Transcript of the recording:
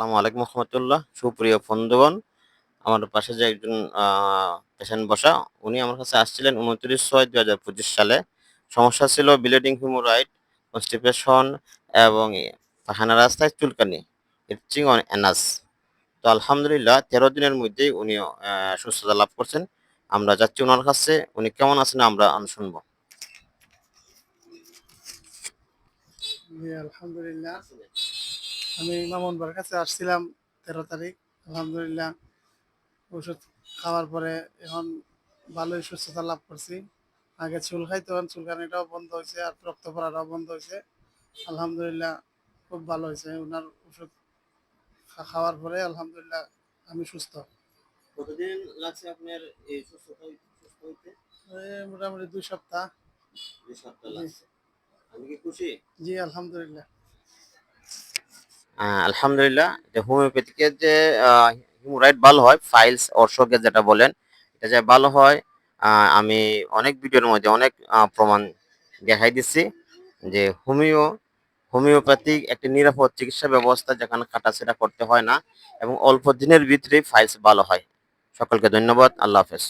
আসসালামু আলাইকুম রহমতুল্লাহ। সুপ্রিয় বন্ধুগণ, আমার পাশে যে একজন পেশেন্ট বসা, উনি আমার কাছে আসছিলেন উনত্রিশ ছয় দুই হাজার পঁচিশ সালে। সমস্যা ছিল ব্লিডিং হিমোরাইড, কনস্টিপেশন এবং পাখানা রাস্তায় চুলকানি ইচিং অন এনাস তো আলহামদুলিল্লাহ, তেরো দিনের মধ্যেই উনি সুস্থতা লাভ করছেন। আমরা যাচ্ছি ওনার কাছে, উনি কেমন আছেন আমরা আমি শুনব আলহামদুলিল্লাহ। আমি মামুন বার কাছে আসছিলাম তেরো তারিখ আলহামদুলিল্লাহ। ওষুধ খাওয়ার পরে এখন ভালোই সুস্থতা লাভ করছি। আগে চুল খাইতো এখন চুলকানিটাও বন্ধ হয়েছে আর রক্ত পড়াটাও বন্ধ হয়েছে। আলহামদুলিল্লাহ খুব ভালো হয়েছে। ওনার ওষুধ খাওয়ার পরে আলহামদুলিল্লাহ আমি সুস্থ। কতদিন লাগছে আপনার এই সুস্থতা সুস্থ হইতে? মোটামুটি দুই সপ্তাহ। দুই সপ্তাহ লাগছে। আমি কি খুশি? জি আলহামদুলিল্লাহ। আলহামদুলিল্লাহ যে হোমিওপ্যাথিকের যে হিমোরাইড ভালো হয় ফাইলস অর্শকে যেটা বলেন, এটা যে ভালো হয় আমি অনেক ভিডিওর মধ্যে অনেক প্রমাণ দেখাই দিচ্ছি যে হোমিও হোমিওপ্যাথিক একটি নিরাপদ চিকিৎসা ব্যবস্থা যেখানে কাটাছেড়া করতে হয় না এবং অল্প দিনের ভিতরেই ফাইলস ভালো হয়। সকলকে ধন্যবাদ, আল্লাহ হাফেজ।